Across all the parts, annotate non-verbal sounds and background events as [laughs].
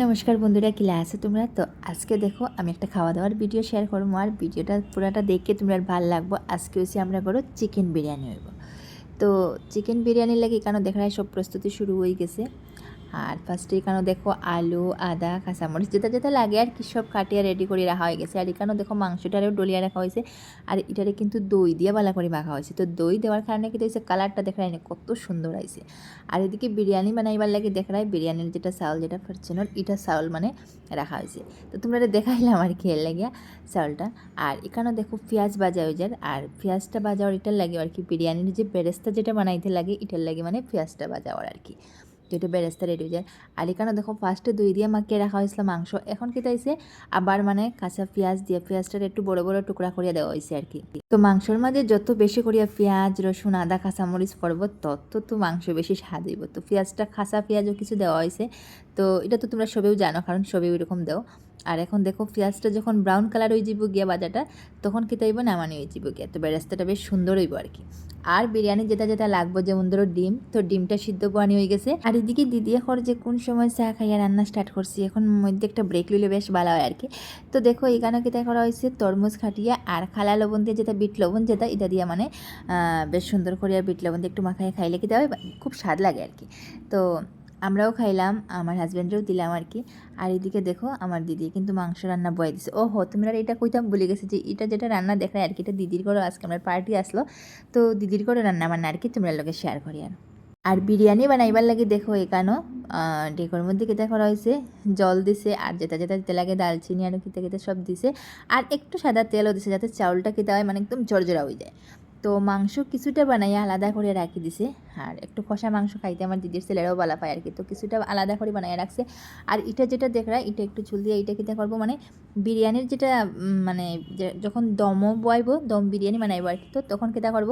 নমস্কার বন্ধুরা কিলা আছো তোমরা? তো আজকে দেখো, আমি একটা খাওয়া দাওয়ার ভিডিও শেয়ার করব আর ভিডিওটা পুরোটা দেখে তোমরা আর ভালো লাগবো। আজকে হচ্ছে আমরা করো চিকেন বিরিয়ানি হইব। তো চিকেন বিরিয়ানির লাগে কেন দেখা সব প্রস্তুতি শুরু হয়ে গেছে। আর ফার্স্টে এখানে দেখো আলু, আদা, কাঁচামরিচ যেটা যেটা লাগে আর কি সব কাটিয়ে রেডি করে রাখা হয়ে গেছে। আর এখানে দেখো মাংসটারেও ডলিয়া রাখা হয়েছে। আর এটারে কিন্তু দই দিয়ে বালা করে মাখা হয়েছে। তো দই দেওয়ার কারণে কিন্তু হয়েছে কালারটা দেখা যায় কত সুন্দর আইছে আর এদিকে বিরিয়ানি বানাইবার লাগে দেখা যায় বিরিয়ানির যেটা চাউল যেটা ফার্চেনর এটা চাউল মানে রাখা হয়েছে। তো তোমরা দেখাইলাম আর খেয়ে লাগিয়া চাউলটা। আর এখানেও দেখো পেঁয়াজ বাজা হয়ে যায়। আর পেঁয়াজটা বাজাওয়ার এটার লাগে আর কি বিরিয়ানির যে বেরেস্তা যেটা বানাইতে লাগে, এটার লাগে মানে পেঁয়াজটা বাজাওয়ার আর কি। তো এটা বেরেস্তা রেডি হয়ে যায় আর এখানে দেখো ফার্স্টে দই দিয়ে মাখিয়ে রাখা হয়েছিল মাংস। এখন কি তাইছে আবার মানে কাঁচা পেঁয়াজ দিয়ে পেঁয়াজটার একটু বড় বড় টুকরা করিয়া দেওয়া হয়েছে আর কি তো মাংসর মাঝে যত বেশি করিয়া পেঁয়াজ রসুন আদা কাঁচামরিচ পড়ব তত তো মাংস বেশি স্বাদ হইব তো পেঁয়াজটা খাসা পেঁয়াজও কিছু দেওয়া হয়েছে তো এটা তো তোমরা সবেও জানো কারণ সবেও ওইরকম দাও। আর এখন দেখো পেঁয়াজটা যখন ব্রাউন কালার হয়ে যাব গিয়া বাজাটা তখন কি তাইব নামানি হয়ে যাব গিয়া। তো বেরেস্তাটা বেশ সুন্দর হইব আর কি। আর বিরিয়ানি যেটা যেটা লাগবো, যেমন ধরো ডিম, তো ডিমটা সিদ্ধ পানি হয়ে গেছে। আর এদিকে দিদি এখন যে কোন সময় চা খাইয়া রান্না স্টার্ট করছি, এখন মধ্যে একটা ব্রেক লইলে বেশ ভালো হয় আর কি। তো দেখো এখানে কিতা করা হয়েছে তরমুজ খাটিয়া আর খালা লবণ দিয়ে যেটা বিট লবণ যেটা, এটা দিয়ে মানে বেশ সুন্দর করে বিট লবণ দিয়ে একটু মাখায় খাইলে কিতা হয় খুব স্বাদ লাগে আর কি। তো আমরাও খাইলাম, আমার হাজব্যান্ডেও দিলাম আর কি আর এদিকে দেখো, আমার দিদি কিন্তু মাংস রান্না বয়ে দিছে। ও হো তোমরা এটা কইতাম বলে গেছে যে এটা যেটা রান্না দেখায় আর কি এটা দিদির করে আজকে আমার পার্টি আসলো। তো দিদির করে রান্না বান্না আর কি তোমরা লোকে শেয়ার করি আর। আর বিরিয়ানি বানাইবার লাগে দেখো এখানো ডেকোর মধ্যে কেটে করা হয়েছে জল দিছে, আর যেটা যেটা দিতে লাগে দালচিনি আর কিতে কিতে সব দিছে। আর একটু সাদা তেলও দিছে যাতে চাউলটা খেতে হয় মানে একদম জর্জরা হয়ে যায়। তো মাংস কিছুটা বানাইয়া আলাদা করে রাখি দিছে। আর একটু কষা মাংস খাইতে আমার দিদির ছেলেরাও বলা পায় আর কি তো কিছুটা আলাদা করে বানাইয়া রাখছে। আর এটা যেটা দেখরা এটা একটু চুল দিয়ে এটা কিতা করব মানে বিরিয়ানির যেটা মানে যখন দমও বয়ব দম বিরিয়ানি বানাইবো আর কি তো তখন কিতা করব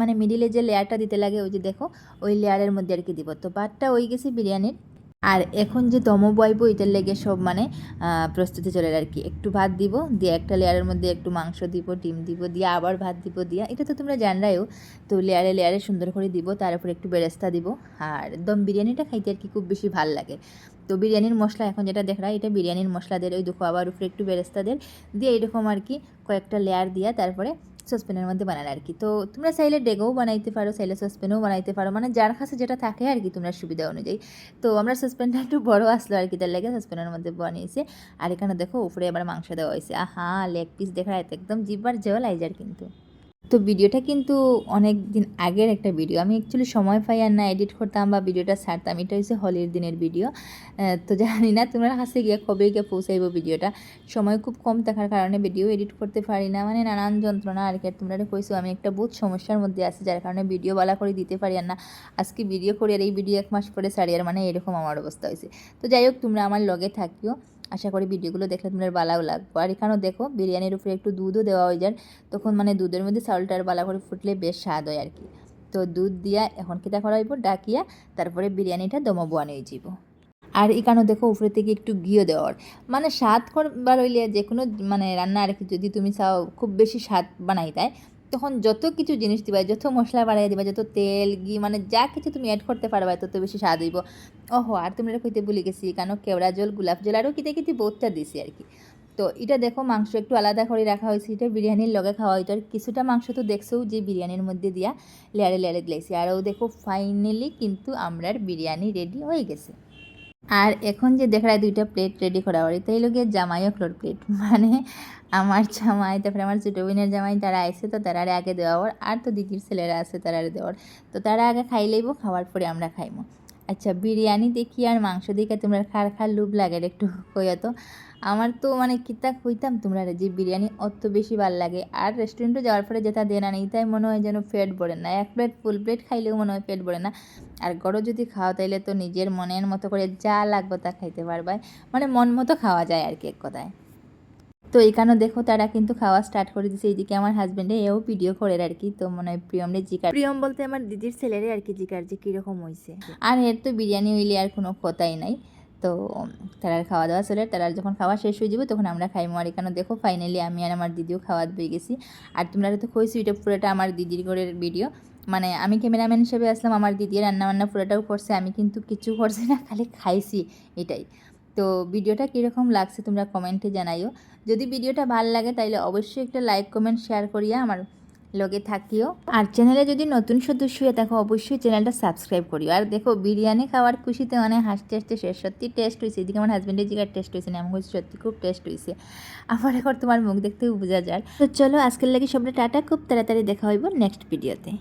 মানে মিডিলে যে লেয়ারটা দিতে লাগে, ওই যে দেখো, ওই লেয়ারের মধ্যে আর কি দিব। তো বাদটা ওই গেছে বিরিয়ানির। আর এখন যে দম বয়ব এটার লেগে সব মানে প্রস্তুতি চলে আর কি। একটু ভাত দিব, দিয়ে একটা লেয়ারের মধ্যে একটু মাংস দিব, ডিম দিব, দিয়ে আবার ভাত দিব, দিয়া, এটা তো তোমরা জানরাইও, তো লেয়ারে লেয়ারে সুন্দর করে দিব, তার উপর একটু বেরেস্তা দিব, আর দম বিরিয়ানিটা খাইতে আর কি খুব বেশি ভালো লাগে। তো বিরিয়ানির মশলা এখন যেটা দেখা এটা বিরিয়ানির মশলা দের ওই দুঃখ আবার উপরে একটু বেরেস্তা দের দিয়ে এরকম আর কি কয়েকটা লেয়ার দিয়া তারপরে সসপ্যানের মধ্যে বানান আর কি। তো তোমরা চাইলে ডেগোও বানাইতে পারো, চাইলে সসপ্যানেও বানাইতে পারো মানে যার কাছে যেটা থাকে আর কি তোমরা সুবিধা অনুযায়ী। তো আমরা সসপ্যানটা একটু বড় আসলো আর কি, তার লেগে সসপ্যানের মধ্যে বানিয়েছে। আর এখানে দেখো উপরে আবার মাংস দেওয়া হয়েছে। আহা লেগ পিস দেখা একদম জিব্বার জল আইজার কিন্তু। তো ভিডিওটা কিন্তু অনেক দিন আগের একটা ভিডিও। আমি অ্যাকচুয়ালি সময় পাই আর না এডিট করতাম বা ভিডিওটা ছাড়তাম। এটা হচ্ছে হলির দিনের ভিডিও। তো জানি না তোমরা কাছে গিয়ে কবে গিয়ে পৌঁছাইব ভিডিওটা। সময় খুব কম থাকার কারণে ভিডিও এডিট করতে পারি না। মানে নানান যন্ত্রণা আর কি। আর তোমরা কইছো, আমি একটা বহুত সমস্যার মধ্যে আছি, যার কারণে ভিডিও বালা করে দিতে পারি আর না। আজকে ভিডিও করি আর এই ভিডিও এক মাস পরে সারি আর মানে এরকম আমার অবস্থা হয়েছে তো যাই হোক, তোমরা আমার লগে থাকিও। আশা করি ভিডিওগুলো দেখলে তোমার বালাও লাগবো। আর এখানেও দেখো, বিরিয়ানির উপরে একটু দুধও দেওয়া হয়ে যায় তখন মানে দুধের মধ্যে চাউলটার বালা করে ফুটলে বেশ স্বাদ হয় আর কি। তো দুধ দিয়া এখন কিতা করা হইব, ডাকিয়া তারপরে বিরিয়ানিটা দমো বানিয়ে যাব আর এখানেও দেখো উপরে থেকে একটু ঘিও দেওয়ার। মানে স্বাদ করবার হইলে যে কোনো মানে রান্না আর কি যদি তুমি চাও খুব বেশি স্বাদ বানাই দেয়, তখন যত কিছু জিনিস দিবা, যত মশলা বাড়াই দিবা, যত তেল, ঘি মানে যা কিছু তুমি অ্যাড করতে পারবা, তত বেশি স্বাদ হইব। ওহো, আর তোমরা কইতে ভুলে গেছি কেন কেওড়া জল, গোলাপ জল আরও কিতে কিতে বহুতটা দিছি আর কি। তো এটা দেখো মাংস একটু আলাদা করে রাখা হয়েছে। এটা বিরিয়ানির লগে খাওয়া হইতো। আর কিছুটা মাংস তো দেখছ যে বিরিয়ানির মধ্যে দিয়া লেয়ারে লেয়ারে দিলাইছি। আরও দেখো ফাইনালি কিন্তু আমরার বিরিয়ানি রেডি হয়ে গেছে। আর এখন যে দেখা যায় দুইটা প্লেট রেডি করা হয় তাই লোকের জামাই ফ্লোর প্লেট [laughs] মানে আমার জামাই, তারপরে আমার ছোটো বোনের জামাই, তারা আইসে তো তারা আগে দেওয়ার আর তো দিদির ছেলেরা আছে তারা দেওয়ার। তো তারা আগে খাই খাওয়ার পরে আমরা খাইবো আচ্ছা বিরিয়ানি দেখি আর মাংস দেখে তোমরা খার খার লুপ লাগে একটু কইয়া তো। আমার তো মানে কিতা কইতাম তোমরা যে বিরিয়ানি অত বেশি ভালো লাগে আর রেস্টুরেন্টে যাওয়ার পরে যেটা দেনা নেই তাই মনে হয় যেন পেট ভরে না। এক প্লেট ফুল প্লেট খাইলেও মনে হয় পেট ভরে না। আর গড়ো যদি খাওয়া তাইলে তো নিজের মনের মতো করে যা লাগবে তা খাইতে পারবাই। মানে মন মতো খাওয়া যায় আর কি এক কথায়। তো এখানেও দেখো তারা কিন্তু খাওয়া স্টার্ট করে দিছে এইদিকে আমার হাজব্যান্ডে এও ভিডিও করে আর কি। তো মনে হয় প্রিয়মরে জিকার। প্রিয়ম বলতে আমার দিদির ছেলেরে আর কি জিকার যে কীরকম হয়েছে আর এর তো বিরিয়ানি হইলে আর কোনো কথাই নাই। তো তারার খাওয়া দাওয়া চলে। তারার যখন খাওয়া শেষ হয়ে যাবে তখন আমরা খাইমো। আর এখানে দেখো ফাইনালি আমি আর আমার দিদিও খাওয়া দিয়ে গেছি। আর তোমরা তো কইছি এটা পুরোটা আমার দিদির ঘরের ভিডিও মানে আমি ক্যামেরাম্যান হিসেবে আসলাম আমার দিদি রান্নাবান্না পুরোটাও করছে। আমি কিন্তু কিছু করছি না খালি খাইছি এটাই। তো ভিডিওটা কীরকম লাগছে তোমরা কমেন্টে জানাইও। যদি ভিডিওটা ভালো লাগে তাইলে অবশ্যই একটা লাইক কমেন্ট শেয়ার করিয়া আমার লগে থাকিও। আর চ্যানেলে যদি নতুন সদস্য হয়ে থাকো, অবশ্যই চ্যানেলটা সাবস্ক্রাইব করিও। আর দেখো, বিরিয়ানি খাওয়ার খুশিতে মানে হাসতে হাসতে শেষ। সত্যি টেস্ট হয়েছে এদিকে আমার হাজব্যান্ডের জিগার টেস্ট হয়েছে না, আমি সত্যি খুব টেস্ট হয়েছে আমার এখন তোমার মুখ দেখতেও বোঝা যায়। তো চলো, আজকের লাগে সবটা টাটা। খুব তাড়াতাড়ি দেখা হইব নেক্সট ভিডিওতে